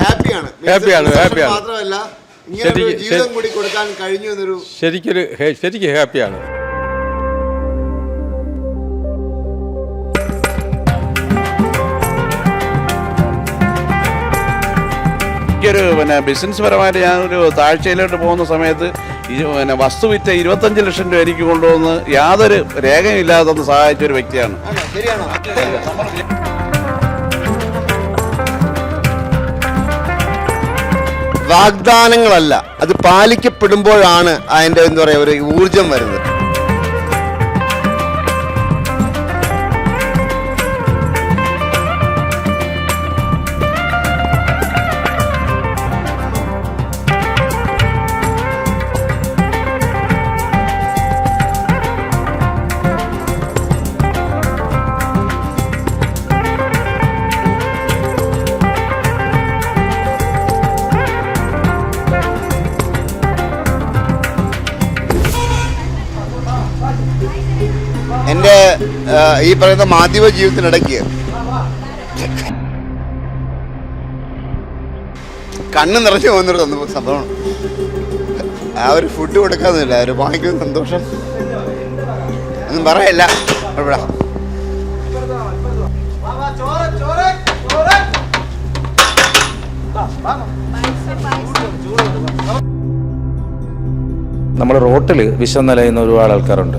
ഹാപ്പിയാണ് ഹാപ്പിയാണ്, ഹാപ്പിയാണ്. മാത്രമല്ല ഇങ്ങനെ ജീവിതം കൂടി കൊടുക്കാൻ കഴിഞ്ഞു എന്നൊരു ശരിക്കൊരു ശരിക്കും ഹാപ്പിയാണ് എനിക്കൊരു പിന്നെ ബിസിനസ് പരമായിട്ട് ഞാനൊരു താഴ്ചയിലോട്ട് പോകുന്ന സമയത്ത് പിന്നെ വസ്തു വിറ്റ ഇരുപത്തഞ്ച് ലക്ഷം രൂപ എനിക്ക് കൊണ്ടുവന്ന് യാതൊരു രേഖയും ഇല്ലാതെ സഹായിച്ച ഒരു വ്യക്തിയാണ്? ശരിയാണോ വാഗ്ദാനങ്ങളല്ല. അത് പാലിക്കപ്പെടുമ്പോഴാണ് അതിന്റെ എന്താ പറയുക ഒരു ഊർജം വരുന്നത്. ഈ പറയുന്ന മാധ്യമ ജീവിതത്തിനിടയ്ക്ക്. കണ്ണ് നിറഞ്ഞു പോകുന്നൊരു സംഭവം സംഭവമാണ്. ആ ഒരു ഫുഡ് കൊടുക്കാന്നില്ല ഒരു വാങ്ങിക്കുന്ന സന്തോഷം. ഒന്നും പറയല്ല. ഇവിടെ. നമ്മൾ റോട്ടിൽ വിഷം നിലയുന്ന ഒരുപാട് ആൾക്കാരുണ്ട്.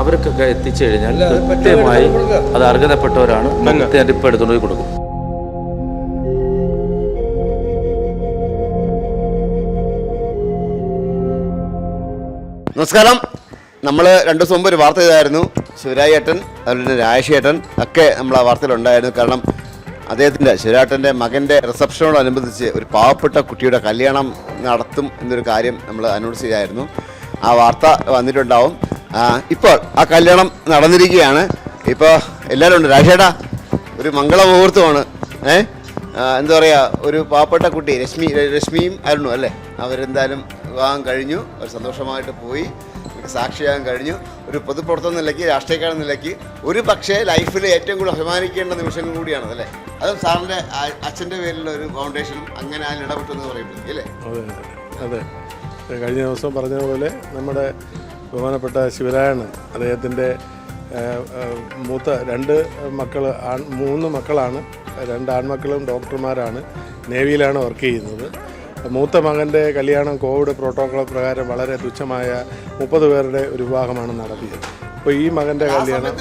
അവർക്കൊക്കെ എത്തിച്ചു കഴിഞ്ഞാൽ കൃത്യമായി അത് അർഹതപ്പെട്ടവരാണ് തെരഞ്ഞെടുപ്പ് എടുത്തുകൊണ്ട് പോയി കൊടുക്കും. നമസ്കാരം. നമ്മൾ രണ്ടു ദിവസം മുമ്പ് ഒരു വാർത്ത ചെയ്തായിരുന്നു. ശിവരായി ഏട്ടൻ അതുപോലെ തന്നെ രാജേഷ് ഏട്ടൻ ഒക്കെ നമ്മൾ ആ വാർത്തയിലുണ്ടായിരുന്നു കാരണം അദ്ദേഹത്തിന്റെ ശിവരാട്ടന്റെ മകന്റെ റിസപ്ഷനോടനുബന്ധിച്ച് ഒരു പാവപ്പെട്ട കുട്ടിയുടെ കല്യാണം നടത്തും എന്നൊരു കാര്യം നമ്മൾ അനൗൺസ് ചെയ്തായിരുന്നു ആ വാർത്ത വന്നിട്ടുണ്ടാവും. ഇപ്പോൾ ആ കല്യാണം നടന്നിരിക്കുകയാണ്. ഇപ്പോൾ എല്ലാവരും ഉണ്ട്. രാജേട്ടാ ഒരു മംഗളമുഹൂർത്തമാണ്. ഏ? ആ, എന്താ പറയുക ഒരു പാവപ്പെട്ട കുട്ടി രശ്മി രശ്മിയും അരുണും അല്ലേ? അവരെന്തായാലും വിവാഹം കഴിഞ്ഞു. അവർ സന്തോഷമായിട്ട് പോയി. സാക്ഷിയാകാൻ കഴിഞ്ഞു. ഒരു പൊതുപ്രവർത്തന നിലയ്ക്ക് രാഷ്ട്രീയക്കാരൻ നിലയ്ക്ക് ഒരു പക്ഷേ ലൈഫിൽ ഏറ്റവും കൂടുതൽ അഭിമാനിക്കേണ്ട നിമിഷങ്ങൾ കൂടിയാണ് അല്ലേ? അതും സാറിന്റെ അച്ഛന്റെ പേരിലുള്ള ഒരു ഫൗണ്ടേഷനും അങ്ങനെ അതിൽ ഇടപെട്ടു എന്ന് പറയുന്നത് അല്ലേ? അതെ. അതെ. കഴിഞ്ഞ ദിവസം പറഞ്ഞ പോലെ നമ്മുടെ ബഹുമാനപ്പെട്ട ശിവരായണൻ അദ്ദേഹത്തിന്റെ മൂത്ത രണ്ട് മക്കൾ ആൺ മൂന്ന് മക്കളാണ് രണ്ട് ആൺമക്കളും ഡോക്ടർമാരാണ് നേവിയിലാണ് വർക്ക് ചെയ്യുന്നത്. മൂത്ത മകന്റെ കല്യാണം കോവിഡ് പ്രോട്ടോകോൾ പ്രകാരം വളരെ തുച്ഛമായ മുപ്പത് പേരുടെ ഒരു വിവാഹമാണ് നടത്തിയത്. അപ്പോൾ ഈ മകന്റെ കല്യാണം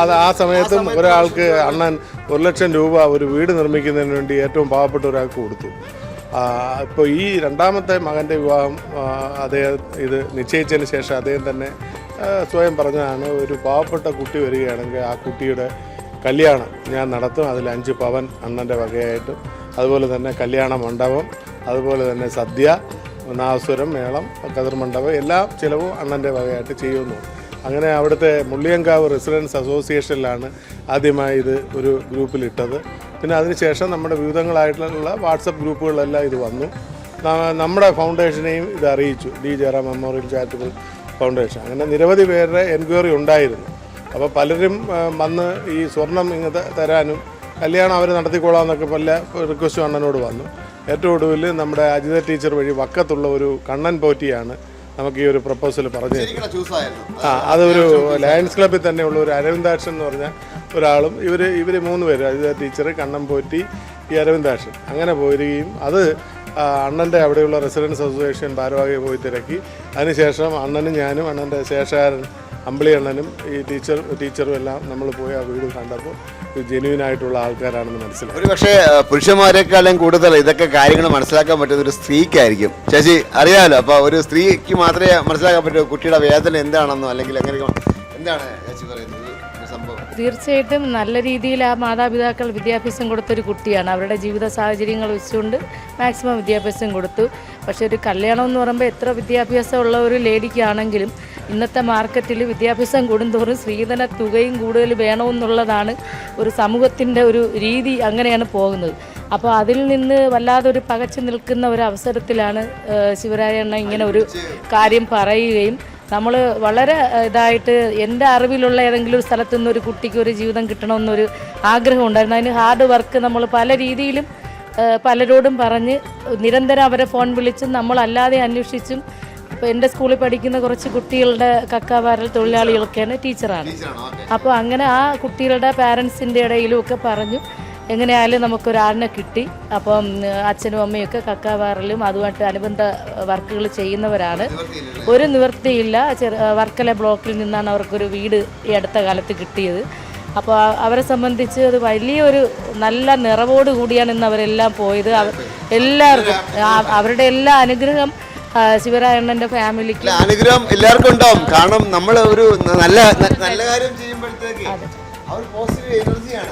അത് ആ സമയത്തും ഒരാൾക്ക് അണ്ണൻ ഒരു ലക്ഷം രൂപ ഒരു വീട് നിർമ്മിക്കുന്നതിന് വേണ്ടി ഏറ്റവും പാവപ്പെട്ട ഒരാൾക്ക് കൊടുത്തു. ഇപ്പോൾ ഈ രണ്ടാമത്തെ മകന്റെ വിവാഹം അദ്ദേഹം ഇത് നിശ്ചയിച്ചതിന് ശേഷം അദ്ദേഹം തന്നെ സ്വയം പറഞ്ഞതാണ് ഒരു പാവപ്പെട്ട കുട്ടി വരികയാണെങ്കിൽ ആ കുട്ടിയുടെ കല്യാണം ഞാൻ നടത്തും. അതിൽ അഞ്ച് പവൻ അണ്ണന്റെ വകയായിട്ടും അതുപോലെ തന്നെ കല്യാണ മണ്ഡപം അതുപോലെ തന്നെ സദ്യ നാസുരം മേളം കതിർമണ്ഡപം എല്ലാ ചിലവും അണ്ണന്റെ വകയായിട്ട് ചെയ്യുന്നു. അങ്ങനെ അവിടുത്തെ മുള്ളിയങ്കാവ് റെസിഡൻസ് അസോസിയേഷനിലാണ് ആദ്യമായി ഇത് ഒരു ഗ്രൂപ്പിലിട്ടത്. പിന്നെ അതിനുശേഷം നമ്മുടെ വിവിധങ്ങളായിട്ടുള്ള വാട്സപ്പ് ഗ്രൂപ്പുകളിലെല്ലാം ഇത് വന്നു. നമ്മുടെ ഫൗണ്ടേഷനെയും ഇത് അറിയിച്ചു. D Jayaram memorial charitable foundation. അങ്ങനെ നിരവധി പേരുടെ എൻക്വയറി ഉണ്ടായിരുന്നു. അപ്പോൾ പലരും വന്ന് ഈ സ്വർണം ഇങ്ങ് തരാനും കല്യാണം അവർ നടത്തിക്കോളാം എന്നൊക്കെ പല റിക്വസ്റ്റും അണ്ണനോട് വന്നു. ഏറ്റവും ഒടുവിൽ നമ്മുടെ അജിത ടീച്ചർ വഴി വക്കത്തുള്ള ഒരു കണ്ണൻ പോറ്റിയാണ് നമുക്ക് ഈ ഒരു പ്രപ്പോസൽ പറഞ്ഞു ആ അതൊരു ലയൺസ് ക്ലബ്ബിൽ ഉള്ള ഒരു അരവിന്ദാക്ഷൻ എന്ന് പറഞ്ഞ ഒരാളും ഇവർ ഇവർ മൂന്ന് പേര് അതായത് ടീച്ചർ കണ്ണൻ പോറ്റി ഈ അരവിന്ദാക്ഷൻ അങ്ങനെ പോരുകയും അത് അണ്ണന്റെ അവിടെയുള്ള റെസിഡൻസ് അസോസിയേഷൻ ഭാരവാഹിയെ പോയി തിരക്കി. അതിനുശേഷം അണ്ണനും ഞാനും അണ്ണന്റെ ശേഷകാരൻ അമ്പിളി അണ്ണനും ഈ ടീച്ചർ ടീച്ചറും എല്ലാം നമ്മൾ പോയി ആ വീട് കണ്ടപ്പോൾ ജെന്യൂൻ ആയിട്ടുള്ള ആൾക്കാരാണെന്ന് മനസ്സിലായി. ഒരു പക്ഷേ പുരുഷന്മാരെക്കാളും കൂടുതൽ ഇതൊക്കെ കാര്യങ്ങൾ മനസ്സിലാക്കാൻ പറ്റുന്ന ഒരു സ്ത്രീക്കായിരിക്കും. ചേച്ചി അറിയാമല്ലോ അപ്പോൾ ഒരു സ്ത്രീക്ക് മാത്രമേ മനസ്സിലാക്കാൻ പറ്റൂ കുട്ടിയുടെ വേദന എന്താണെന്നോ അല്ലെങ്കിൽ എങ്ങനെ എന്താണ് ചേച്ചി പറയുന്നത്? തീർച്ചയായിട്ടും നല്ല രീതിയിൽ ആ മാതാപിതാക്കൾ വിദ്യാഭ്യാസം കൊടുത്തൊരു കുട്ടിയാണ്. അവരുടെ ജീവിത സാഹചര്യങ്ങൾ വെച്ചുകൊണ്ട് മാക്സിമം വിദ്യാഭ്യാസം കൊടുത്തു. പക്ഷേ ഒരു കല്യാണം എന്ന് പറയുമ്പോൾ എത്ര വിദ്യാഭ്യാസമുള്ള ഒരു ലേഡിക്കാണെങ്കിലും ഇന്നത്തെ മാർക്കറ്റിൽ വിദ്യാഭ്യാസം കൂടുന്തോറും സ്ത്രീധന തുകയും കൂടുതൽ വേണമെന്നുള്ളതാണ് ഒരു സമൂഹത്തിന്റെ ഒരു രീതി അങ്ങനെയാണ് പോകുന്നത്. അപ്പോൾ അതിൽ നിന്ന് വല്ലാതെ ഒരു പകച്ചു നിൽക്കുന്ന ഒരു അവസരത്തിലാണ് ഏഹ്, ശിവരായണ്ണ ഇങ്ങനെ ഒരു കാര്യം പറയുകയും നമ്മൾ വളരെ ഇതായിട്ട് എന്റെ അറിവിലുള്ള ഏതെങ്കിലും ഒരു സ്ഥലത്തു നിന്ന് ഒരു കുട്ടിക്ക് ഒരു ജീവിതം കിട്ടണമെന്നൊരു ആഗ്രഹം ഉണ്ടായിരുന്നു അതിന് ഹാർഡ് വർക്ക് നമ്മൾ പല രീതിയിലും പലരോടും പറഞ്ഞ് നിരന്തരം അവരെ ഫോൺ വിളിച്ചും നമ്മളല്ലാതെ അന്വേഷിച്ചും ഇപ്പോൾ എന്റെ സ്കൂളിൽ പഠിക്കുന്ന കുറച്ച് കുട്ടികളുടെ കക്കാവാരൽ തൊഴിലാളികളൊക്കെയാണ് ടീച്ചറാണ്. അപ്പോൾ അങ്ങനെ ആ കുട്ടികളുടെ പാരൻസിന്റെ ഇടയിലും ഒക്കെ പറഞ്ഞു എങ്ങനെയായാലും നമുക്കൊരാളിനെ കിട്ടി. അപ്പം അച്ഛനും അമ്മയൊക്കെ കക്കാവാറിലും അതുമായിട്ട് അനുബന്ധ വർക്കുകൾ ചെയ്യുന്നവരാണ്. ഒരു നിവൃത്തിയില്ല. ചെറു വർക്കല ബ്ലോക്കിൽ നിന്നാണ് അവർക്കൊരു വീട് ഈ അടുത്ത കാലത്ത് കിട്ടിയത്. അപ്പോൾ അവരെ സംബന്ധിച്ച് അത് വലിയൊരു നല്ല നിറവോട് കൂടിയാണ് ഇന്ന് അവരെല്ലാം പോയത്. അവർ എല്ലാവർക്കും അവരുടെ എല്ലാ അനുഗ്രഹം ശിവരായണ്ണന്റെ ഫാമിലിക്ക്. അനുഗ്രഹം എല്ലാവർക്കും ഉണ്ടാവും. കാരണം നമ്മൾ ഒരു നല്ല നല്ല കാര്യം ചെയ്യുമ്പോഴത്തേക്ക് അവർ പോസിറ്റീവ് എനർജിയാണ്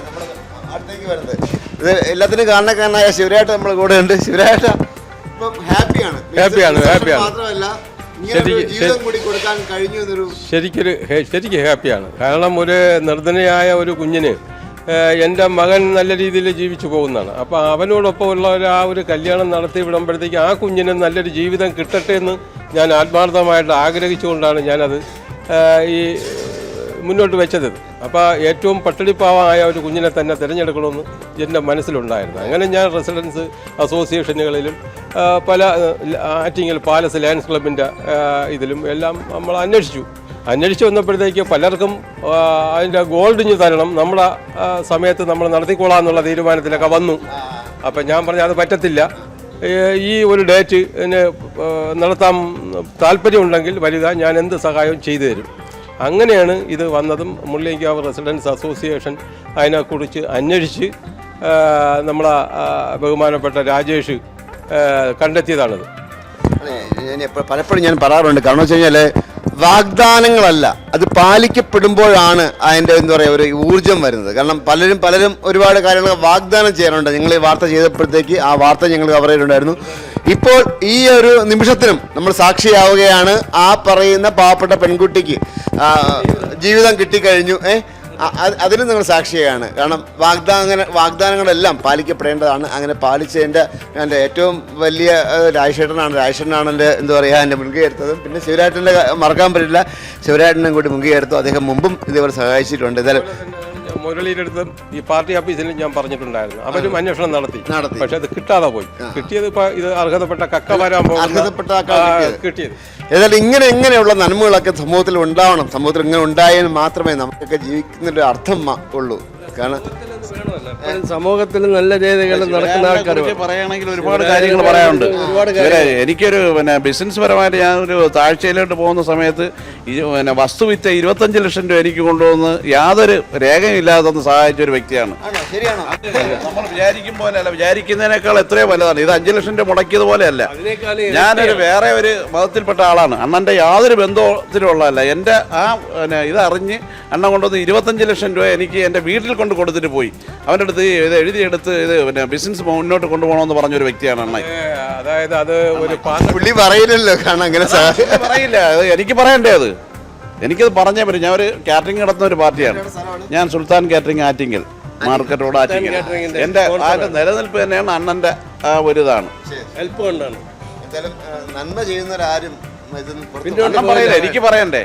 വരുന്നത്. ഇത് എല്ലാത്തിനും കാരണക്കാരനായ ശിവരായിട്ട് നമ്മുടെ കൂടെ ഉണ്ട്. ശിവരായിട്ട് ഇപ്പം ഹാപ്പിയാണ്. ഹാപ്പിയാണ്, ഹാപ്പിയാണ്. മാത്രമല്ല ശരിക്കൊരു ശരിക്കും ഹാപ്പിയാണ്. കാരണം ഒരു നിർധനയായ ഒരു കുഞ്ഞിന് എന്റെ മകൻ നല്ല രീതിയിൽ ജീവിച്ചു പോകുന്നതാണ്. അപ്പോൾ അവനോടൊപ്പം ഉള്ള ഒരു ആ ഒരു കല്യാണം നടത്തി വിടുമ്പോഴത്തേക്ക് ആ കുഞ്ഞിന് നല്ലൊരു ജീവിതം കിട്ടട്ടെ എന്ന് ഞാൻ ആത്മാർത്ഥമായിട്ട് ആഗ്രഹിച്ചുകൊണ്ടാണ് ഞാനത് ഈ മുന്നോട്ട് വെച്ചത്. അപ്പോൾ ഏറ്റവും പട്ടിണിപ്പാവമായ ഒരു കുഞ്ഞിനെ തന്നെ തിരഞ്ഞെടുക്കണമെന്ന് എന്റെ മനസ്സിലുണ്ടായിരുന്നു. അങ്ങനെ ഞാൻ റെസിഡൻസ് അസോസിയേഷനുകളിലും പല ആറ്റിങ്ങൽ പാലസ് ലയൻസ് ക്ലബിന്റെ ഇതിലും എല്ലാം നമ്മൾ അന്വേഷിച്ചു. അന്വേഷിച്ച് വന്നപ്പോഴത്തേക്ക് പലർക്കും അതിന്റെ ഗോൾഡ് ഇഞ്ഞ് തരണം നമ്മുടെ സമയത്ത് നമ്മൾ നടത്തിക്കോളാം എന്നുള്ള തീരുമാനത്തിലൊക്കെ വന്നു. അപ്പം ഞാൻ പറഞ്ഞു അത് പറ്റത്തില്ല. ഈ ഒരു ഡേറ്റ് നടത്താൻ താല്പര്യമുണ്ടെങ്കിൽ വരിക ഞാൻ എന്ത് സഹായവും ചെയ്തു തരും. അങ്ങനെയാണ് ഇത് വന്നതും മുള്ളിയങ്കാവ് റെസിഡൻസ് അസോസിയേഷൻ അതിനെക്കുറിച്ച് അന്വേഷിച്ച് നമ്മളെ ബഹുമാനപ്പെട്ട രാജേഷ് കണ്ടെത്തിയതാണിത്. പലപ്പോഴും ഞാൻ പറയാറുണ്ട്. കാരണം വെച്ച് കഴിഞ്ഞാൽ വാഗ്ദാനങ്ങളല്ല. അത് പാലിക്കപ്പെടുമ്പോഴാണ് അതിന്റെ എന്താ പറയുക ഒരു ഊർജം വരുന്നത്. കാരണം പലരും പലരും ഒരുപാട് കാര്യങ്ങൾ വാഗ്ദാനം ചെയ്യാറുണ്ട്. ഞങ്ങൾ ഈ വാർത്ത ചെയ്തപ്പോഴത്തേക്ക് ആ വാർത്ത ഞങ്ങൾ കവർ ചെയ്തിട്ടുണ്ടായിരുന്നു. ഇപ്പോൾ ഈ ഒരു നിമിഷത്തിനും നമ്മൾ സാക്ഷിയാവുകയാണ് ആ പറയുന്ന പാവപ്പെട്ട പെൺകുട്ടിക്ക്. ജീവിതം കിട്ടിക്കഴിഞ്ഞു. ഏഹ് അതിനും നിങ്ങൾ സാക്ഷിയാണ്. കാരണം വാഗ്ദാന വാഗ്ദാനങ്ങളെല്ലാം പാലിക്കപ്പെടേണ്ടതാണ്. അങ്ങനെ പാലിച്ചതിന്റെ എന്റെ ഏറ്റവും വലിയ രാജശേട്ടനാണ് രാജശേഖരനാണ്. രാജശേഖരനാണ് എന്റെ എന്താ പറയുക എന്റെ മുൻകൈ എടുത്തതും. പിന്നെ ശിവരാട്ടന്റെ മറക്കാൻ പറ്റില്ല. ശിവരാട്ടനും കൂടി മുൻകൈ എടുത്തു. അദ്ദേഹം മുമ്പും ഇതേപോലെ സഹായിച്ചിട്ടുണ്ട്. എന്തായാലും മുരളിയുടെ അടുത്ത് ഈ പാർട്ടി ഓഫീസിൽ ഞാൻ പറഞ്ഞിട്ടുണ്ടായിരുന്നു. അവരും അന്വേഷണം നടത്തി. നടത്തി. പക്ഷെ അത് കിട്ടാതെ പോയി. കിട്ടിയത് ഇപ്പൊ ഇത് അർഹതപ്പെട്ട കക്ക വരാൻ പോകുന്ന കിട്ടിയത്. ഏതായാലും ഇങ്ങനെ ഇങ്ങനെയുള്ള നന്മകളൊക്കെ സമൂഹത്തിൽ ഉണ്ടാവണം. സമൂഹത്തിൽ ഇങ്ങനെ ഉണ്ടായാൽ മാത്രമേ നമുക്കൊക്കെ ജീവിക്കുന്നൊരു അർത്ഥം ഉള്ളൂ. കാരണം സമൂഹത്തിൽ നല്ല രീതികൾ നടക്കുന്ന ആൾക്കാർ പറയുകയാണെങ്കിൽ ഒരുപാട് കാര്യങ്ങൾ പറയാനുണ്ട്. എനിക്കൊരു പിന്നെ ബിസിനസ് പരമായിട്ട് ഞാൻ ഒരു താഴ്ചയിലോട്ട് പോകുന്ന സമയത്ത് പിന്നെ വസ്തുവിറ്റ ഇരുപത്തഞ്ച് ലക്ഷം രൂപ എനിക്ക് കൊണ്ടുവന്ന് യാതൊരു രേഖയില്ലാതെ ഒന്ന് സഹായിച്ച ഒരു വ്യക്തിയാണ്. നമ്മൾ വിചാരിക്കും പോലെയല്ല. വിചാരിക്കുന്നതിനേക്കാൾ എത്രയോ വലുതാണ്. ഇത് അഞ്ചു ലക്ഷം രൂപ മുടക്കിയത് പോലെയല്ല. ഞാനൊരു വേറെ ഒരു മതത്തിൽപ്പെട്ട ആളാണ്. അണ്ണന്റെ യാതൊരു ബന്ധത്തിലുള്ളതല്ല. എന്റെ ആ പിന്നെ ഇത് അറിഞ്ഞ് അണ്ണൻ കൊണ്ടുവന്ന് ഇരുപത്തഞ്ച് ലക്ഷം രൂപ എനിക്ക് എന്റെ വീട്ടിൽ കൊണ്ട് കൊടുത്തിട്ട് പോയി. അവന്റെ അടുത്ത് ഇത് എഴുതിയെടുത്ത് ഇത് പിന്നെ ബിസിനസ് മുന്നോട്ട് കൊണ്ടുപോകണമെന്ന് പറഞ്ഞൊരു വ്യക്തിയാണ് അണ്ണൻ. അതായത് അത് ഒരു പുള്ളി പറയില്ലല്ലോ കാരണം അങ്ങനെ പറയില്ല. അത് എനിക്ക് പറയണ്ടേ അത്? എനിക്കത് പറഞ്ഞേ പറ്റും. ഞാൻ ഒരു കാറ്ററിംഗ് നടത്തുന്ന ഒരു പാർട്ടിയാണ്. ഞാൻ Sultan catering Attingal market road Attingal. എന്റെ അതിന്റെ നിലനിൽപ്പ് തന്നെയാണ് അണ്ണന്റെ ആ ഒരു ഇതാണ്. ഹെൽപ്പ് കൊണ്ടാണ്. നന്മ ചെയ്യുന്നവരാരും പറയില്ല എനിക്ക് പറയണ്ടേ?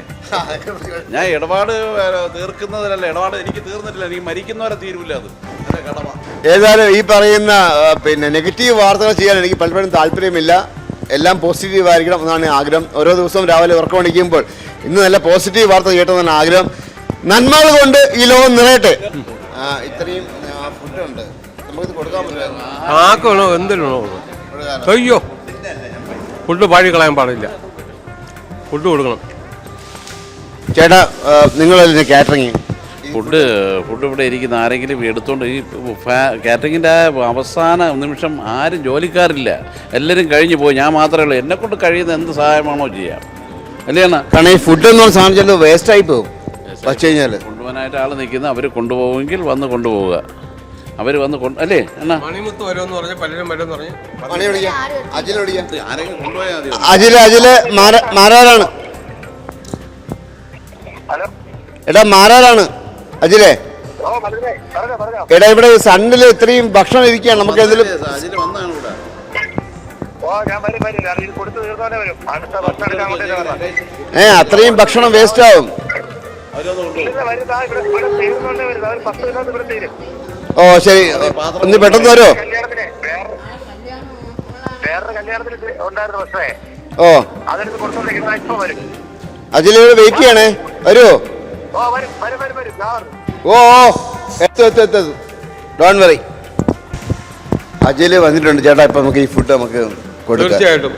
ഞാൻ ഇടപാട് തീർക്കുന്നതിലല്ല ഇടപാട് എനിക്ക് തീർന്നിട്ടില്ല എനിക്ക് മരിക്കുന്നവരെ തീരൂല അത്. ഏതായാലും ഈ പറയുന്ന പിന്നെ നെഗറ്റീവ് വാർത്തകൾ ചെയ്യാൻ എനിക്ക് പലപ്പോഴും താല്പര്യമില്ല. എല്ലാം പോസിറ്റീവ് ആയിരിക്കണം എന്നാണ് ആഗ്രഹം. ഓരോ ദിവസവും രാവിലെ ഉറക്കമണിക്കുമ്പോൾ ഇന്ന് നല്ല പോസിറ്റീവ് വാർത്ത കേട്ടതാണ് ആഗ്രഹം. നന്മകൾ കൊണ്ട് ഈ ലോകം നിറയട്ടെ. ഇത്രയും ഫുഡ് ഉണ്ട്. നമുക്ക് കൊടുക്കാൻ പറ്റില്ല ആക്കണോ? എന്തിനോ അയ്യോ. ഫുഡ് പാഴി കളയാൻ പാടില്ല. ഫുഡ് കൊടുക്കണം. ചേട്ടാ നിങ്ങൾ കാറ്ററിങ്? ഫുഡ് ഫുഡ് ഇവിടെ ഇരിക്കുന്ന ആരെങ്കിലും എടുത്തോണ്ട് ഈ കാറ്ററിങ്ങിന്റെ അവസാന നിമിഷം ആരും ജോലിക്കാരില്ല. എല്ലാവരും കഴിഞ്ഞു പോയി. ഞാൻ മാത്രമേ ഉള്ളൂ. എന്നെ കൊണ്ട് കഴിയുന്ന എന്ത് സഹായമാണോ ചെയ്യാം. അല്ലേ കാരണം ഈ ഫുഡ് എന്ന് പറഞ്ഞ സാധനം വേസ്റ്റ് ആയി പോകും. വച്ചു കഴിഞ്ഞാൽ കൊണ്ടുപോകാനായിട്ട് ആൾ നിൽക്കുന്ന അവർ കൊണ്ടുപോകുമെങ്കിൽ വന്ന് കൊണ്ടുപോവുക. അവർ വന്ന് കൊണ്ട് അല്ലേ? എന്നാ മണിമുത്ത് വരുമെന്ന് പറഞ്ഞ് പലരും വരുമെന്ന് പറഞ്ഞ്. അജില വിളിക്കാം ആരെങ്കിലും കൊണ്ടുപോയാൽ മതി. അജില അജിൽ മാര- മാരാരാണ്? എടാ മാരാരാണ്? അജിലേ. എടാ ഇവിടെ സണ്ണിൽ ഇത്രയും ഭക്ഷണം ഇരിക്കുകയാണ്. നമുക്ക് എന്തെങ്കിലും വരണം ഏ അത്രയും ഭക്ഷണം വേസ്റ്റ് ആവും. തീരും ഓ ശരി. ഒന്ന് പെട്ടെന്ന് ഉണ്ടായിരുന്ന ഓ. അജിലിനോട് വെയിറ്റ് ചെയ്യണേ. വരുമോ ഓ ഓ ഓ. എത്തു എത്തു എത്തു ഡോൺ വെറി അജിൽ വന്നിട്ടുണ്ട് ചേട്ടാ ഇപ്പൊ നമുക്ക് ഈ ഫുഡ് നമുക്ക് കൊടുക്കാം. തീർച്ചയായിട്ടും.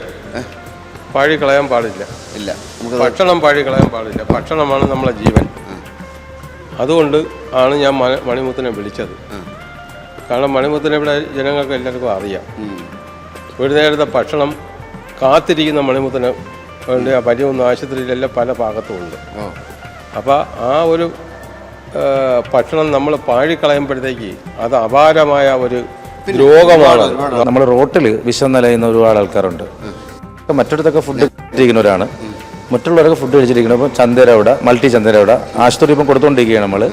പാഴി കളയാൻ പാടില്ല. ഇല്ല നമുക്ക് ഭക്ഷണം പാഴി കളയാൻ പാടില്ല. ഭക്ഷണമാണ് നമ്മളെ ജീവൻ. അതുകൊണ്ട് ആണ് ഞാൻ മണിമുത്തനെ മണിമുത്തിനെ വിളിച്ചത്. കാരണം മണിമുത്തനെ ഇവിടെ ജനങ്ങൾക്ക് എല്ലാവർക്കും അറിയാം. ഒരു നേരത്തെ ഭക്ഷണം കാത്തിരിക്കുന്ന മണിമുത്തിന് വേണ്ടി ആ പരിയൊന്നും ആശുപത്രിയിലെല്ലാം പല ഭാഗത്തും ഉണ്ട്. അപ്പോൾ ആ ഒരു ഭക്ഷണം നമ്മൾ പാഴിക്കളയുമ്പോഴത്തേക്ക് അത് അപാരമായ ഒരു രോഗമാണ്. നമ്മൾ റോട്ടിൽ വിഷം നിലയുന്ന ഒരുപാട് ആൾക്കാരുണ്ട്. മറ്റിടത്തൊക്കെ ഫുഡ് കഴിച്ചിരിക്കുന്നവരാണ്. മറ്റുള്ളവരൊക്കെ ഫുഡ് കഴിച്ചിരിക്കുന്നത് ഇപ്പോൾ ചന്തര അവിടെ മൾട്ടി ചന്തര അവിടെ. ആശുപത്രി ഇപ്പം കൊടുത്തുകൊണ്ടിരിക്കുകയാണ് നമ്മൾ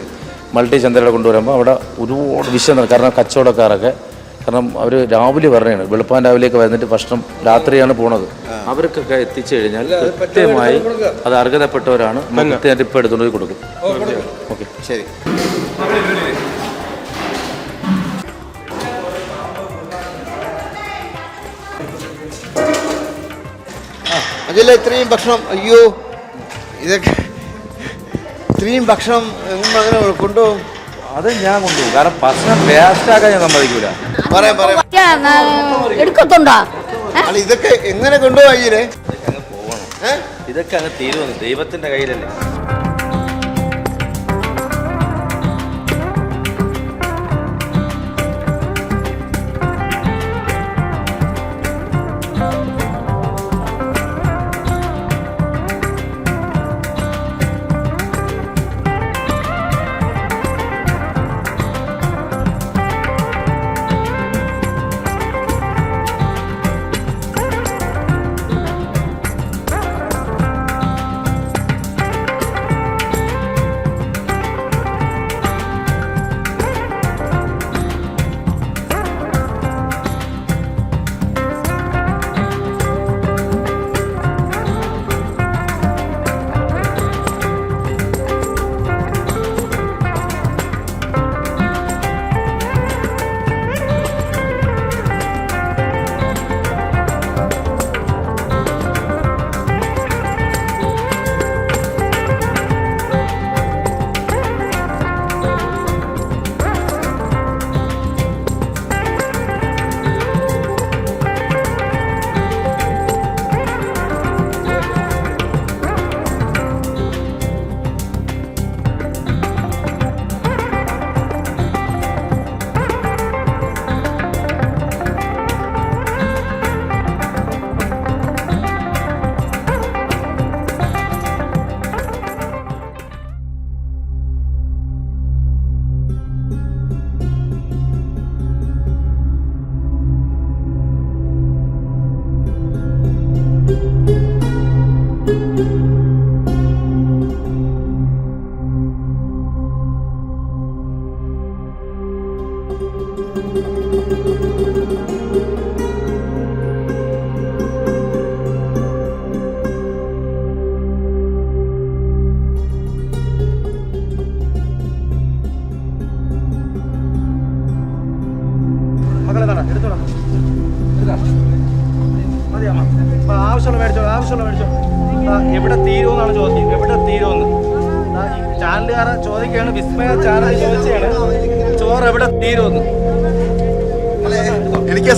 മൾട്ടി ചന്തര കൊണ്ടുവരുമ്പോൾ അവിടെ ഒരുപാട് വിഷം നിറ- കാരണം കച്ചവടക്കാരൊക്കെ. കാരണം അവർ രാവിലെ വരണേണ്. വെളുപ്പാൻ രാവിലെയൊക്കെ വന്നിട്ട് ഭക്ഷണം രാത്രിയാണ് പോണത്. അവർക്കൊക്കെ എത്തിച്ചു കഴിഞ്ഞാൽ കൃത്യമായി അത് അർഹതപ്പെട്ടവരാണ്. മറ്റേ ഇപ്പം എടുത്തുകൊണ്ട് പോയി കൊടുക്കും. ഓക്കെ. ശരി. അജില ഇത്രയും ഭക്ഷണം അയ്യോ ഇതൊക്കെ ഇത്രയും ഭക്ഷണം നിങ്ങൾ അങ്ങനെ കൊണ്ടുപോകും അത് ഞാൻ കൊണ്ടുപോകും കാരണം ഭക്ഷണം വേസ്റ്റ് ആക്കാൻ ഞാൻ സമ്മതിക്കൂല. പറയാം പറയാം. എടുക്കത്തുണ്ടോ? അല്ല ഇതൊക്കെ എങ്ങനെ കൊണ്ടുപോകാൻ ഇതൊക്കെ അങ്ങ് തീരുവന്നു ദൈവത്തിന്റെ കയ്യിലല്ലേ?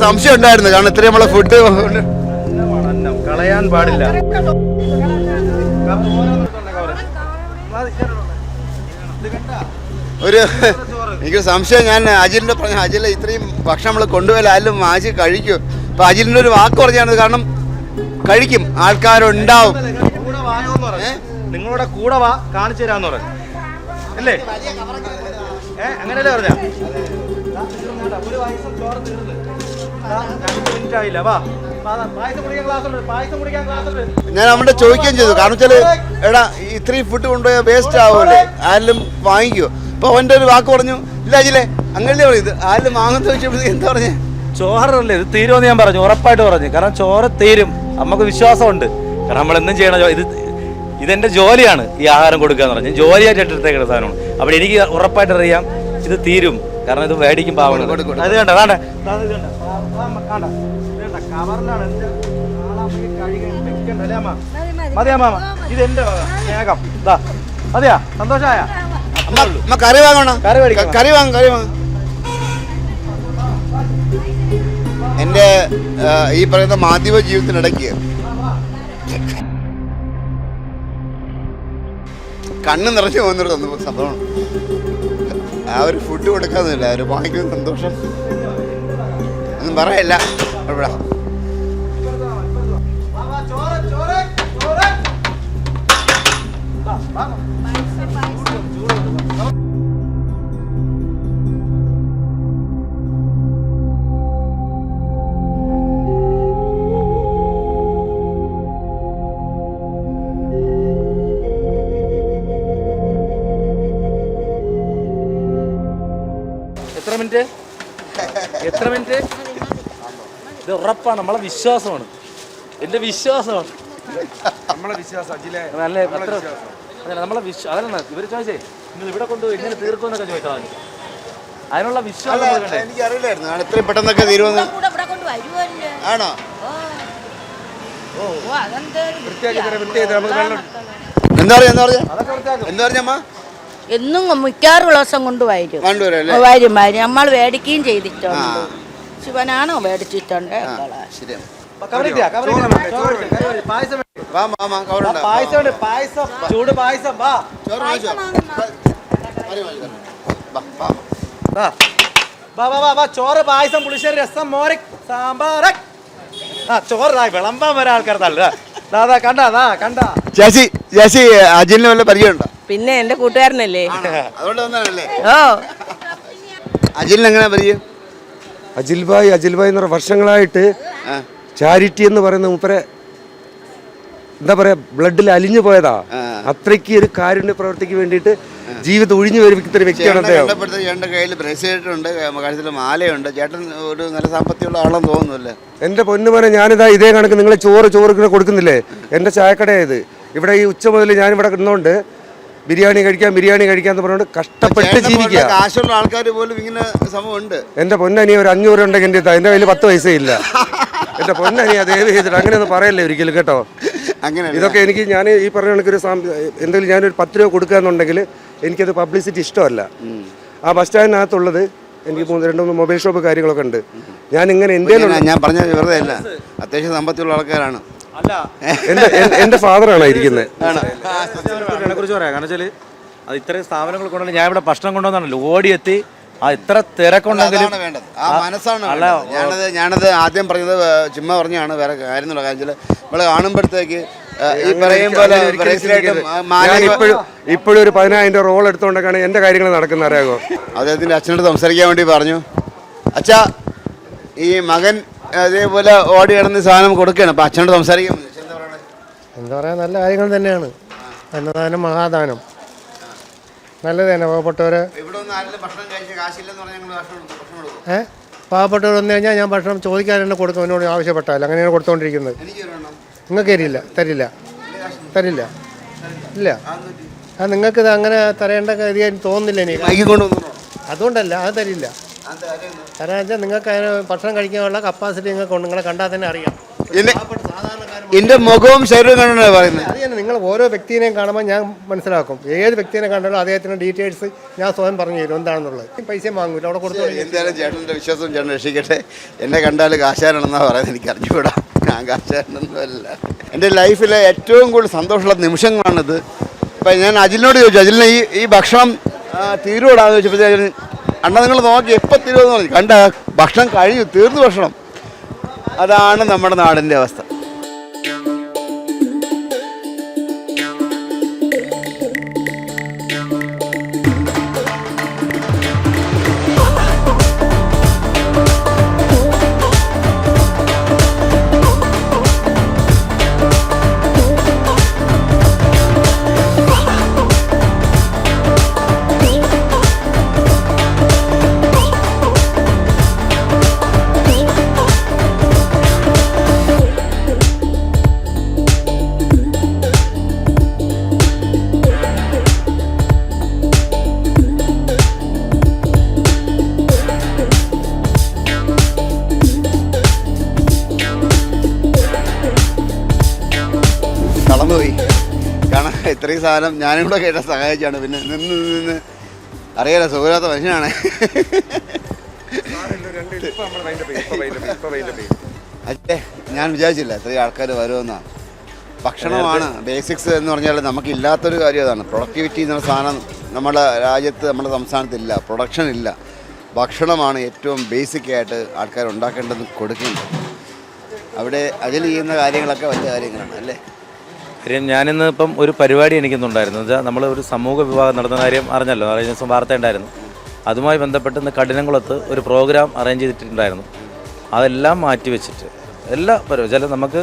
സംശയം ഉണ്ടായിരുന്നു. കാരണം ഇത്രയും നമ്മളെ ഫുഡ് കളയാൻ പാടില്ല. ഒരു എനിക്ക് സംശയം. ഞാൻ അജിലിന്റെ പറഞ്ഞ അജില ഇത്രയും ഭക്ഷണം നമ്മൾ കൊണ്ടുപോയാൽ ആരും ആജി കഴിക്കും. അപ്പൊ അജിലിന്റെ ഒരു വാക്ക് പറഞ്ഞാണ് കാരണം കഴിക്കും. ആൾക്കാരുണ്ടാവും. നിങ്ങളുടെ കൂടെ വാ കാണിച്ചു തരാന്ന് പറഞ്ഞു. അല്ലേ? ഏ അങ്ങനെയല്ലേ പറഞ്ഞ? ഒരു വയസ്സും ചോറ് തീർന്ന് ഞാൻ അവിടെ ചോദിക്കുകയും ചെയ്തു. കാരണം വെച്ചാൽ എടാ ഇത്രയും ഫുഡ് കൊണ്ടുപോയാൽ വേസ്റ്റ് ആവുമല്ലേ? ആരെങ്കിലും വാങ്ങിക്കുമോ അപ്പൊ അവന്റെ ഒരു വാക്ക് പറഞ്ഞു ഇല്ല അജിലെ അങ്ങനെ പറഞ്ഞു ഇത് ആരെങ്കിലും വാങ്ങുന്ന ചോദിച്ചപ്പോഴത്തേക്ക് എന്താ പറഞ്ഞേ? ചോറല്ലേ ഇത് തീരുമെന്ന് ഞാൻ പറഞ്ഞു. ഉറപ്പായിട്ട് പറഞ്ഞു. കാരണം ചോറ് തീരും. നമുക്ക് വിശ്വാസമുണ്ട്. കാരണം നമ്മൾ എന്തും ചെയ്യണം ഇത് ഇതെന്റെ ജോലിയാണ് ഈ ആഹാരം കൊടുക്കുക എന്ന് പറഞ്ഞു ജോലിയായിട്ട് എടുത്തേക്കുന്ന സാധനമാണ്. അപ്പോൾ എനിക്ക് ഉറപ്പായിട്ട് അറിയാം ഇത് തീരും. കാരണം ഇത് മേടിക്കും പാവണം. അത് കണ്ട വേണ്ട വേണ്ട എന്റെ ഇത് എന്റെ. സ്നേഹം. ഇതാ മതിയാ? സന്തോഷമായ അമ്മ അമ്മ കറി വാങ്ങണം? കറി മേടിക്കണം. കറി വാങ്ങും കറി വാങ്ങും. എന്റെ ആ, ഈ പറയുന്ന മാധ്യമ ജീവിതത്തിനിടയ്ക്ക് കണ്ണ് നിറഞ്ഞു പോകുന്നൊരു സംഭവമാണ്. ഒരു ഫുഡ് കൊടുക്കാന്നില്ല ഒരു വാങ്ങിക്കുന്ന സന്തോഷം. ഒന്നും പറയല്ല കുഴപ്പമില്ല. എത്ര ഉറപ്പാണ്. നമ്മളെ വിശ്വാസമാണ്. എന്റെ വിശ്വാസമാണ്. നമ്മളെ വിശ്വാസം അല്ലേ? അത്ര- അതല്ല നമ്മളെ വിശ്വാസം അതല്ല ഇവർ ചോദിച്ചേ നിങ്ങൾ ഇവിടെ കൊണ്ട് എങ്ങനെ തീർക്കുമെന്നൊക്കെ ചോദിച്ചാൽ മതി. അതിനുള്ള വിശ്വാസം എനിക്ക് അറിയില്ലായിരുന്നു ഇത്രയും പെട്ടെന്നൊക്കെ തീരുമെന്ന്. കൂടെ ഇവിടെ കൊണ്ട് വരുമല്ലോ ആണോ? ഓ. അതെന്ത് എന്താ പറയാ എന്താ പറയാ? എന്താ പറഞ്ഞമ്മ എന്നും മിക്കാറുള്ള ദിവസം കൊണ്ട് വരും. വരും വരും. നമ്മൾ മേടിക്കുകയും ചെയ്തിട്ടുണ്ട്. ശിവനാണോ മേടിച്ചിട്ടുണ്ട്? ചൂട് പായസം വാ. ചോറ് വാങ്ങിച്ചോ കറി വാങ്ങിച്ചോ. വാ, വാ. വാ വാ. വാ. വാ വാ ചോറ് പായസം പുളിശ്ശേരി രസം മോര് സാമ്പാർ. ആ ചോറായി വിളമ്പാൻ വരെ ആൾക്കാർ തള്ള. കണ്ടാ ദാ കണ്ടാ. ചേച്ചി ചേച്ചി അജിലിന് വല്ല പരിചയമുണ്ടോ? പിന്നെ എന്റെ കൂട്ടുകാരനല്ലേ? അതുകൊണ്ട് ഓ. അജിലിന് എങ്ങനെ പരിചയം? അജിൽ ഭായ് അജിൽ ഭായ് എന്ന് പറഞ്ഞ വർഷങ്ങളായിട്ട് ചാരിറ്റി എന്ന് പറയുന്ന മൂപ്പരെ എന്താ പറയാ ബ്ലഡിൽ അലിഞ്ഞു പോയതാ. അത്രയ്ക്ക് ഒരു കാരുണ്യ പ്രവർത്തിക്ക് വേണ്ടിയിട്ട് ജീവിതം ഒഴിഞ്ഞു വരുന്ന വ്യക്തിയാണ് എന്റെ അദ്ദേഹം. കയ്യിൽ ബ്രേസ്ലെറ്റ് ഉണ്ട് കഴുത്തിൽ മാലയുണ്ട്. ചേട്ടൻ ഒരു നല്ല സാമ്പത്തികമുള്ള ആളെന്ന് തോന്നുന്നില്ല? എന്റെ പൊന്നുമോനെ ഞാനിതാ ഇതേ കണക്ക് നിങ്ങൾ ചോറ് ചോറ് കൊടുക്കുന്നില്ലേ? എന്റെ ചായക്കടയായത് ഇവിടെ ഈ ഉച്ച മുതൽ ഞാൻ ഇവിടെ ബിരിയാണി കഴിക്കാം ബിരിയാണി കഴിക്കാം എന്ന് പറഞ്ഞുകൊണ്ട് കഷ്ടപ്പെട്ട് ജീവിക്കുക. കാശുള്ള ആൾക്കാർ പോലും ഇങ്ങനെ സമയമുണ്ട് എന്റെ പൊന്നനി ഒരു അഞ്ഞൂറ് ഉണ്ടെങ്കിൽ എന്റെ എന്റെ കയ്യിൽ പത്ത് പൈസ ഇല്ല. എന്റെ പൊന്നനിയ ദയവ് ചെയ്തിട്ട്? അങ്ങനെയൊന്നും പറയല്ലേ ഒരിക്കലും കേട്ടോ? അങ്ങനെ ഇതൊക്കെ എനിക്ക് ഞാൻ ഈ പറഞ്ഞ കണക്കൊരു എന്തെങ്കിലും ഞാനൊരു പത്ത് രൂപ കൊടുക്കാന്നുണ്ടെങ്കിൽ എനിക്കത് പബ്ലിസിറ്റി ഇഷ്ടമല്ല. ആ ബസ് സ്റ്റാൻഡിനകത്തുള്ളത് എനിക്ക് മൂന്ന് രണ്ട് മൂന്ന് മൊബൈൽ ഷോപ്പ് കാര്യങ്ങളൊക്കെ ഉണ്ട്. ഞാൻ ഇങ്ങനെ എന്തെങ്കിലും ഞാൻ പറഞ്ഞ വെറുതെ അല്ല. അത്യാവശ്യം സാമ്പത്തികമുള്ള ആൾക്കാരാണ്. അല്ല. എന്റെ എന്റെ ഫാദറാണ് ഇരിക്കുന്നത് കുറിച്ച് പറയാം. കാരണം വെച്ചാൽ അത് ഇത്രയും സ്ഥാപനങ്ങൾ കൊണ്ടുവന്ന് ഞാൻ ഇവിടെ ഭക്ഷണം കൊണ്ടുവന്നാണല്ലോ. ഓടിയെത്തി. ആ ഇത്ര തിരക്കുണ്ടെങ്കിലും ആ മനസ്സാണ് വേണ്ടത്. ഞാനത് ഞാനത് ആദ്യം പറഞ്ഞത് ചുമ്മാ പറഞ്ഞാണ് വേറെ കാര്യം വെച്ചാൽ നമ്മൾ കാണുമ്പോഴത്തേക്ക് ഏ, ഈ പറയും പോലെ ഇപ്പോഴും ഒരു പതിനായിരം രൂപ റോൾ എടുത്തുകൊണ്ടൊക്കെയാണ് എന്റെ കാര്യങ്ങൾ നടക്കുന്ന അറിയാമോ അദ്ദേഹത്തിന്റെ അച്ഛനോട് സംസാരിക്കാൻ വേണ്ടി പറഞ്ഞു. അച്ഛാ ഈ മകൻ അതേപോലെ ഓടി കിടന്ന് സാധനം കൊടുക്കുകയാണ്. അപ്പം അച്ഛനോട് സംസാരിക്കാൻ. അച്ഛൻ എന്താ പറയുക പറയാ നല്ല കാര്യങ്ങൾ തന്നെയാണ്. അന്നദാനം മഹാദാനം. നല്ലത് തന്നെ പാവപ്പെട്ടവരെ ഏ? പാവപ്പെട്ടവർ വന്നു കഴിഞ്ഞാൽ ഞാൻ ഭക്ഷണം ചോദിക്കാൻ തന്നെ കൊടുക്കും എന്നോട് ആവശ്യപ്പെട്ടാൽ. അങ്ങനെയാണ് കൊടുത്തുകൊണ്ടിരിക്കുന്നത് നിങ്ങൾക്ക് തരില്ല തരില്ല. തരില്ല. ഇല്ല. ആ നിങ്ങൾക്ക് ഇത് അങ്ങനെ തരേണ്ട കാര്യം തോന്നുന്നില്ല എനിക്ക് അതുകൊണ്ടല്ല അത് തരില്ല. കാരണം വെച്ചാൽ നിങ്ങൾക്ക് അതിന് ഭക്ഷണം കഴിക്കാനുള്ള കപ്പാസിറ്റി നിങ്ങൾക്ക് ഉണ്ട്. നിങ്ങളെ കണ്ടാൽ തന്നെ അറിയാം. എന്റെ മുഖവും ശരീരവും കണ്ടാണ് പറയുന്നത്. അത് തന്നെ. നിങ്ങൾ ഓരോ വ്യക്തിയെയും കാണുമ്പോൾ ഞാൻ മനസ്സിലാക്കും. ഏത് വ്യക്തിയെ കണ്ടാലും അദ്ദേഹത്തിന്റെ ഡീറ്റെയിൽസ് ഞാൻ സ്വയം പറഞ്ഞു തരും എന്താണെന്നുള്ളത്. പൈസ വാങ്ങൂല. അവിടെ കൊടുത്തു എന്തായാലും ചേട്ടന്റെ വിശ്വാസം ചേട്ടൻ രക്ഷിക്കട്ടെ. എന്നെ കണ്ടാൽ കാശാരാണെന്നാ പറയുന്നത്. എനിക്ക് അറിഞ്ഞുകൂടാ. ഞാൻ കാശാനൊന്നുമല്ല എന്റെ ലൈഫിലെ ഏറ്റവും കൂടുതൽ സന്തോഷമുള്ള നിമിഷങ്ങളാണിത്. ഇപ്പം ഞാൻ അജിലിനോട് ചോദിച്ചു. അജിലിന് ഈ ഈ ഭക്ഷണം തീരുവിടാന്ന് ചോദിച്ചപ്പോഴത്തേക്കും അണ്ണ നിങ്ങൾ നോക്കി എപ്പോൾ തീരുമെന്ന് പറഞ്ഞു. കണ്ട ഭക്ഷണം കഴിഞ്ഞു തീർന്നു ഭക്ഷണം. അതാണ് നമ്മുടെ നാടിന്റെ അവസ്ഥ. ഇത്രയും സാധനം ഞാനും കൂടെ കേട്ട സഹായിച്ചാണ്. പിന്നെ നിന്ന് നിന്ന് അറിയാലോ സുഖമില്ലാത്ത മനുഷ്യനാണ്. അല്ലേ ഞാൻ വിചാരിച്ചില്ല ഇത്രയും ആൾക്കാർ വരുമെന്നാണ് ഭക്ഷണമാണ് ബേസിക്സ് എന്ന് പറഞ്ഞാൽ നമുക്ക് ഇല്ലാത്തൊരു കാര്യം അതാണ്. പ്രൊഡക്ടിവിറ്റി എന്ന സാധനം നമ്മുടെ രാജ്യത്ത് നമ്മുടെ സംസ്ഥാനത്തില്ല. പ്രൊഡക്ഷൻ ഇല്ല. ഭക്ഷണമാണ് ഏറ്റവും ബേസിക് ആയിട്ട് ആൾക്കാർ ഉണ്ടാക്കേണ്ടത് കൊടുക്കേണ്ടത്. അവിടെ അതിൽ ചെയ്യുന്ന കാര്യങ്ങളൊക്കെ വലിയ കാര്യങ്ങളാണ് അല്ലേ? കാര്യം ഞാനിന്ന് ഇപ്പം ഒരു പരിപാടി എനിക്കിന്നുണ്ടായിരുന്നു. വെച്ചാൽ നമ്മൾ ഒരു സമൂഹ വിഭാഗം നടന്ന കാര്യം അറിഞ്ഞല്ലോ. അറേഞ്ച് ദിവസം വാർത്ത ഉണ്ടായിരുന്നു. അതുമായി ബന്ധപ്പെട്ട് ഇന്ന് കഠിനംകുളത്ത് ഒരു പ്രോഗ്രാം അറേഞ്ച് ചെയ്തിട്ടുണ്ടായിരുന്നു. അതെല്ലാം മാറ്റി വെച്ചിട്ട് എല്ലാ പരിപാടി ചില നമുക്ക്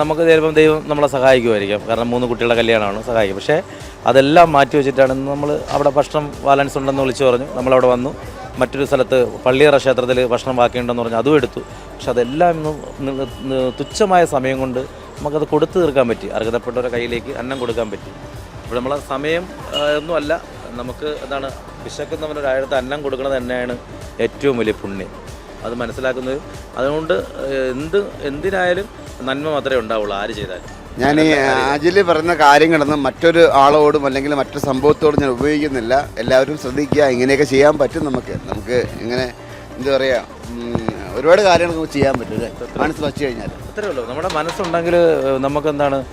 നമുക്ക് ചിലപ്പം ദൈവം നമ്മളെ സഹായിക്കുമായിരിക്കാം. കാരണം മൂന്ന് കുട്ടികളുടെ കല്യാണമാണ് സഹായിക്കും. പക്ഷേ അതെല്ലാം മാറ്റി വെച്ചിട്ടാണ് നമ്മൾ അവിടെ ഭക്ഷണം ബാലൻസ് ഉണ്ടെന്ന് വിളിച്ചു പറഞ്ഞു. നമ്മളവിടെ വന്നു. മറ്റൊരു സ്ഥലത്ത് പള്ളിയറ ക്ഷേത്രത്തിൽ ഭക്ഷണം ബാക്കിയുണ്ടെന്ന് പറഞ്ഞു. അതും എടുത്തു. പക്ഷെ അതെല്ലാം തുച്ഛമായ സമയം കൊണ്ട് നമുക്കത് കൊടുത്തു തീർക്കാൻ പറ്റി. അർഹതപ്പെട്ടവരുടെ കയ്യിലേക്ക് അന്നം കൊടുക്കാൻ പറ്റി. അപ്പോൾ നമ്മളെ സമയം ഒന്നുമല്ല നമുക്ക് എന്താണ് വിശക്കുന്നവനൊരാഴത്ത് അന്നം കൊടുക്കുന്നത് തന്നെയാണ് ഏറ്റവും വലിയ പുണ്യം. അത് മനസ്സിലാക്കുന്നത്. അതുകൊണ്ട് എന്ത് എന്തിനായാലും നന്മ മാത്രമേ ഉണ്ടാവുള്ളൂ ആര് ചെയ്താലും. ഞാൻ ഈ അജിൽ പറയുന്ന കാര്യങ്ങളൊന്നും മറ്റൊരു ആളോടും അല്ലെങ്കിൽ മറ്റൊരു സംഭവത്തോടും ഞാൻ ഉപയോഗിക്കുന്നില്ല. എല്ലാവരും ശ്രദ്ധിക്കുക ഇങ്ങനെയൊക്കെ ചെയ്യാൻ പറ്റും നമുക്ക്. നമുക്ക് ഇങ്ങനെ എന്താ പറയുക ഒരുപാട് കാര്യങ്ങൾ നമുക്ക് ചെയ്യാൻ പറ്റും അല്ലേ? മനസ്സ് വച്ചു കഴിഞ്ഞാൽ അത്രേ ഉള്ളൂ. നമ്മുടെ മനസ്സുണ്ടെങ്കിൽ നമുക്ക് എന്താണ്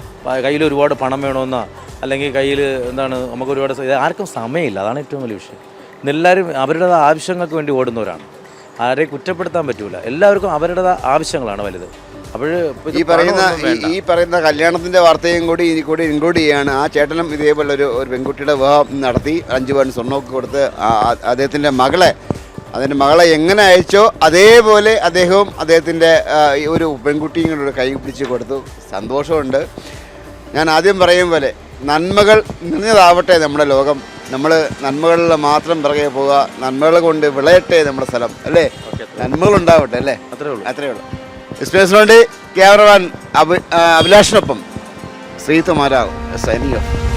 കയ്യിൽ ഒരുപാട് പണം വേണമെന്നോ അല്ലെങ്കിൽ കയ്യിൽ എന്താണ് നമുക്ക് ഒരുപാട് ആർക്കും സമയമില്ല. അതാണ് ഏറ്റവും വലിയ വിഷയം. ഇന്നെല്ലാവരും അവരുടെ ആവശ്യങ്ങൾക്ക് വേണ്ടി ഓടുന്നവരാണ്. ആരെ കുറ്റപ്പെടുത്താൻ പറ്റൂല. എല്ലാവർക്കും അവരുടെ ആവശ്യങ്ങളാണ് വലുത്. അപ്പോൾ ഈ പറയുന്ന ഈ- പറയുന്ന കല്യാണത്തിന്റെ വാർത്തയും കൂടി ഇനി കൂടി ഇൻക്ലൂഡ് ചെയ്യാണ്. ആ ചേട്ടനും ഇതേപോലെ ഒരു ഒരു പെൺകുട്ടിയുടെ വിവാഹം നടത്തി അഞ്ച് പവൻ സ്വർണമൊക്കെ കൊടുത്ത് അദ്ദേഹത്തിന്റെ മകളെ അതിന്റെ മകളെ എങ്ങനെ അയച്ചോ അതേപോലെ അദ്ദേഹവും അദ്ദേഹത്തിന്റെ ഒരു പെൺകുട്ടിയും കൂടെ കൈ പിടിച്ച് കൊടുത്തു. സന്തോഷമുണ്ട്. ഞാൻ ആദ്യം പറയും പോലെ നന്മകൾ നിറഞ്ഞതാവട്ടെ നമ്മുടെ ലോകം. നമ്മൾ നന്മകളിൽ മാത്രം പിറകെ പോവുക നന്മകൾ കൊണ്ട് വിളയട്ടെ നമ്മുടെ സ്ഥലം അല്ലേ? നന്മകൾ ഉണ്ടാവട്ടെ അല്ലേ? അത്രേ ഉള്ളൂ. അത്രേ ഉള്ളൂ. എക്സ്പീരിയൻസ് വേണ്ടി ക്യാമറമാൻ അഭിലാഷിനൊപ്പം ശ്രീതുമാരാവ് സൈനിങ് ഓഫ്